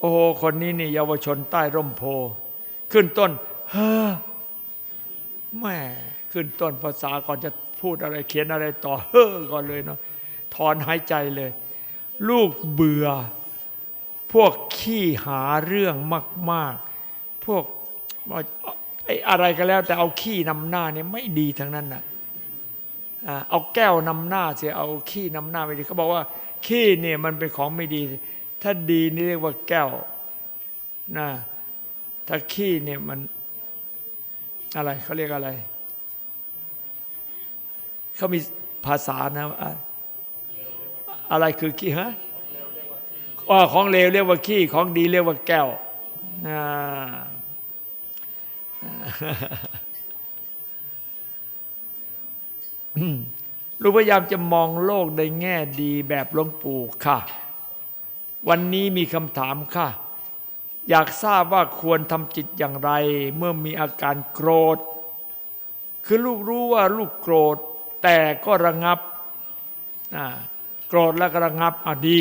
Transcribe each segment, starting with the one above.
โอ้โหคนนี้นี่เยาวชนใต้ร่มโพ ขึ้นต้น เฮ้อแม่ขึ้นต้นภาษาก่อนจะพูดอะไรเขียนอะไรต่อ เฮ้อก่อนเลยเนาะถอนหายใจเลย ลูกเบื่อ พวกขี้หาเรื่องมาก ๆ พวกไอ้อะไรก็แล้ว แต่เอาขี้นำหน้าเนี่ยไม่ดีทั้งนั้นน่ะอ่าเอาแก้วนำหน้าเสียเอาขี้นำหน้าไม่ดีเขาบอกว่า ขี้เนี่ยมันเป็นของไม่ดี ถ้าดีนี่เรียกว่าแก้วนะถ้าขี้เนี่ยมันอะไรเขาเรียกอะไร เขามีภาษานะ อะไรคือขี้ฮะอ๋อของเลวเรียกว่าขี้ของดีเรียกว่าแก้วอ่าลูกพยายามจะมองโลกในแง่ดีแบบหลวงปู่ค่ะ วันนี้มีคำถามค่ะ อยากทราบว่าควรทำจิตอย่างไร เมื่อมีอาการโกรธ คือลูกรู้ว่าลูกโกรธ แต่ก็ระงับโกรธแล้วก็ระงับอดี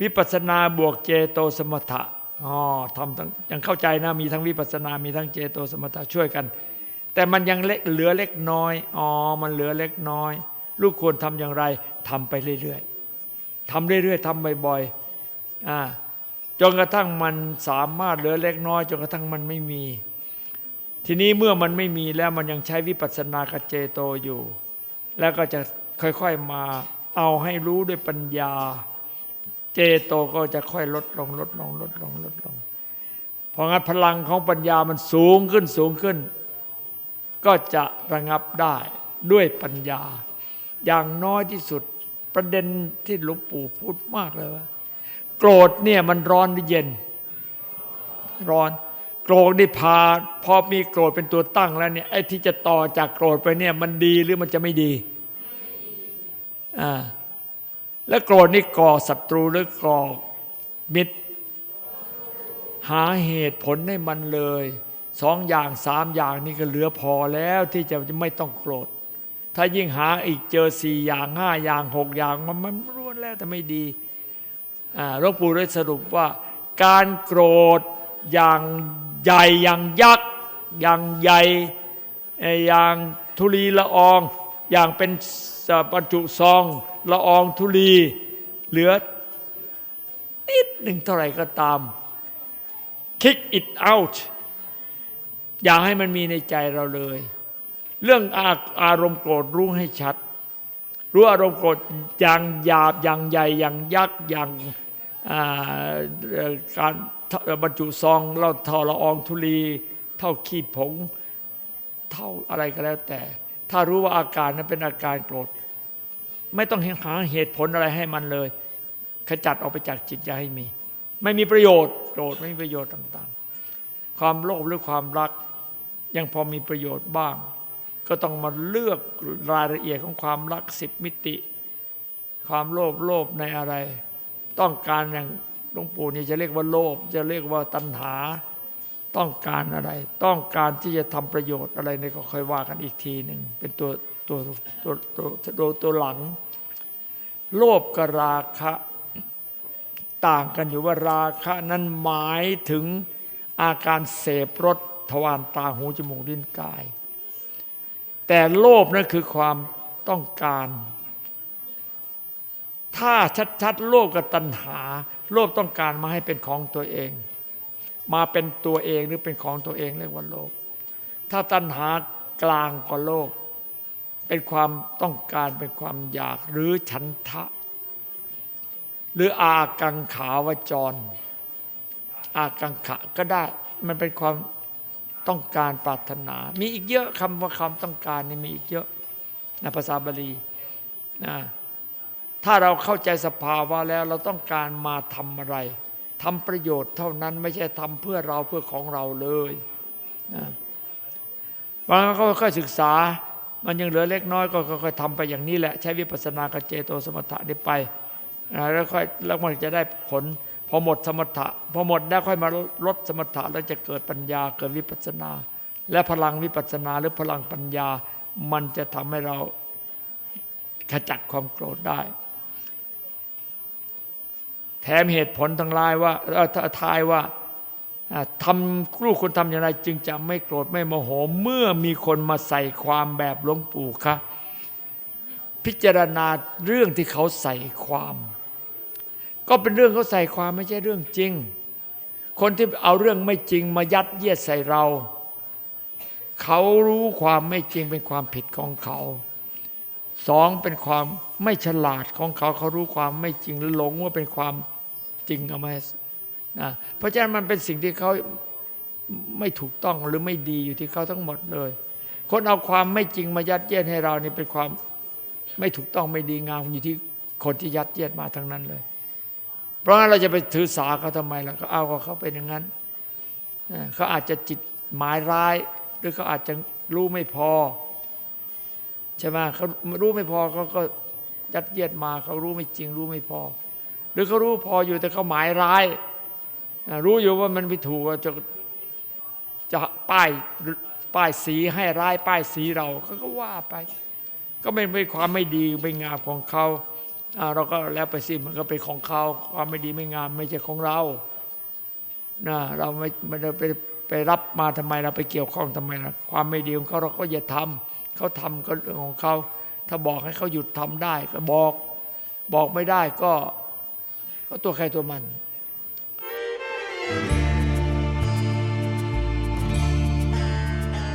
วิปัสสนาบวกเจโตสมถะอ๋อทำทั้งยังเข้าใจนะมีทั้งวิปัสสนา มีทั้งเจโตสมถะช่วยกัน แต่มันยังเล็กเหลือเล็กน้อยอ๋อมันเหลือเล็กน้อย ลูกควรทำอย่างไรทำไปเรื่อยๆทำเรื่อยๆทำบ่อยๆ จนกระทั่งมันสามารถเหลือเล็กน้อยจนกระทั่งมันไม่มี ทีนี้เมื่อมันไม่มีแล้วมันยังใช้วิปัสสนากเจโตอยู่ แล้วก็จะค่อยๆมาเอาให้รู้ด้วยปัญญา เจโตก็จะค่อยลดลงลดลงลดลงลดลงเพราะงั้นพลังของปัญญามันสูงขึ้นสูงขึ้น ก็จะระงับได้ด้วยปัญญา อย่างน้อยที่สุดประเด็นที่หลวงปู่พูดมากเลยว่า โกรธเนี่ยมันร้อนหรือเย็น ร้อน โกรธนี่พาพอมีโกรธเป็นตัวตั้งแล้วเนี่ยไอ้ที่จะต่อจากโกรธไปเนี่ยมันดีหรือมันจะไม่ดีอ่าแล้วโกรธนี่ก่อศัตรูหรือก่อมิตร หาเหตุผลให้มันเลยสองอย่างสามอย่างนี่ก็เหลือพอแล้วที่จะไม่ต้องโกรธ ถ้ายิ่งหาอีกเจอสี่อย่างห้าอย่างหกอย่างมันมันล้วนแล้วแต่ไม่ดี หลวงปู่ได้สรุปว่า การโกรธอย่างใหญ่อย่างยักษ์อย่างใหญ่เอ่ออย่างทุลีละออง อย่างเป็นบรรจุซองละอองทุลีเหลือนิดหนึ่งเท่าไหร่ก็ตาม kick it out อย่าให้มันมีในใจเราเลย เรื่องอาอารมณ์โกรธรู้ให้ชัด รู้อารมณ์โกรธอย่างหยาบอย่างใหญ่อย่างยักษ์อย่างการบรรจุซองเราท่าละอองธุลีเท่าขี้ผงเท่าอะไรก็แล้วแต่ ถ้ารู้ว่าอาการนั้นเป็นอาการโกรธ ไม่ต้องหาเหตุผลอะไรให้มันเลย ขจัดออกไปจากจิตอย่าให้มี ไม่มีประโยชน์โกรธไม่มีประโยชน์ต่างๆ ความโลภหรือความรักยังพอมีประโยชน์บ้าง ก็ต้องมาเลือกรายละเอียดของความรักสิบมิติ ความโลภโลภในอะไร ต้องการอย่างหลวงปู่นี่จะเรียกว่าโลภจะเรียกว่าตัณหา ต้องการอะไร ต้องการที่จะทำประโยชน์อะไรนี่ก็ค่อยว่ากันอีกทีหนึ่งเป็นตัวตัวตัวตัวตัวตัวหลัง โลภกับราคะ ต่างกันอยู่ว่าราคะนั้นหมายถึงอาการเสพรสทวารตาหูจมูกลิ้นกาย แต่โลภนั่นคือความต้องการ ถ้าชัดๆโลภกับตัณหา โลภต้องการมาให้เป็นของตัวเอง มาเป็นตัวเองหรือเป็นของตัวเองเรียกว่าโลภถ้าตัณหากลางกว่าโลภเป็นความต้องการเป็นความอยากหรือฉันทะ หรืออากังขาวจร อากังขะก็ได้มันเป็นความ ต้องการปรารถนา มีอีกเยอะคำว่าคำต้องการนี่มีอีกเยอะในภาษาบาลีนะถ้าเราเข้าใจสภาวะแล้วเราต้องการมาทำอะไรทำประโยชน์เท่านั้นไม่ใช่ทำเพื่อเราเพื่อของเราเลยนะบางก็ค่อยศึกษา มันยังเหลือเล็กน้อยก็ค่อยๆทำไปอย่างนี้แหละ ใช้วิปัสสนากเจโตสมถะนี้ไปแล้วค่อยแล้วมันจะได้ผล พอหมดสมถะพอหมดแล้วค่อยมาลดสมถะแล้วจะเกิดปัญญาเกิดวิปัสนา และพลังวิปัสนาหรือพลังปัญญา มันจะทำให้เราขจัดความโกรธได้ แถมเหตุผลทั้งหลายว่าทายว่าทำลูกคนทำอย่างไร จึงจะไม่โกรธไม่โมโห เมื่อมีคนมาใส่ความแบบหลวงปู่คะพิจารณาเรื่องที่เขาใส่ความ ก็เป็นเรื่องเขาใส่ความไม่ใช่เรื่องจริง คนที่เอาเรื่องไม่จริงมายัดเยียดใส่เรา เขารู้ความไม่จริงเป็นความผิดของเขาสองเป็นความไม่ฉลาดของเขาเขารู้ความไม่จริงหรือหลงว่าเป็นความจริงเอามานะเพราะฉะนั้นมันเป็นสิ่งที่เขาไม่ถูกต้องหรือไม่ดีอยู่ที่เขาทั้งหมดเลย คนเอาความไม่จริงมายัดเยียดให้เรานี่เป็นความไม่ถูกต้องไม่ดีงามอยู่ที่คนที่ยัดเยียดมาทั้งนั้นเลย เพราะงั้นเราจะไปถือสาเขาทำไมล่ะก็เอาเขาเป็นอย่างนั้นเขาอาจจะจิตหมายร้าย หรือเขาอาจจะรู้ไม่พอใช่ไหมเขารู้ไม่พอเขาก็ยัดเยียดมาเขารู้ไม่จริง รู้ไม่พอ หรือเขารู้พออยู่แต่เขาหมายร้าย รู้อยู่ว่ามันไม่ถูกจะจะป้ายป้ายสีให้ร้ายป้ายสีเราเขาก็ว่าไป ก็เป็นเป็นความไม่ดีไม่งามของเขา เราก็แล้วไปสิมันก็เป็นของเขาความไม่ดีไม่งามไม่ใช่ของเรานะเราไม่ไม่ได้ไปไปรับมาทำไมเราไปเกี่ยวข้องทำไมล่ะความไม่ดีของเขาเราก็อย่าทำเขาทำก็เรื่องของเขา ถ้าบอกให้เขาหยุดทำได้ก็บอก บอกไม่ได้ก็ ก็ตัวใครตัวมัน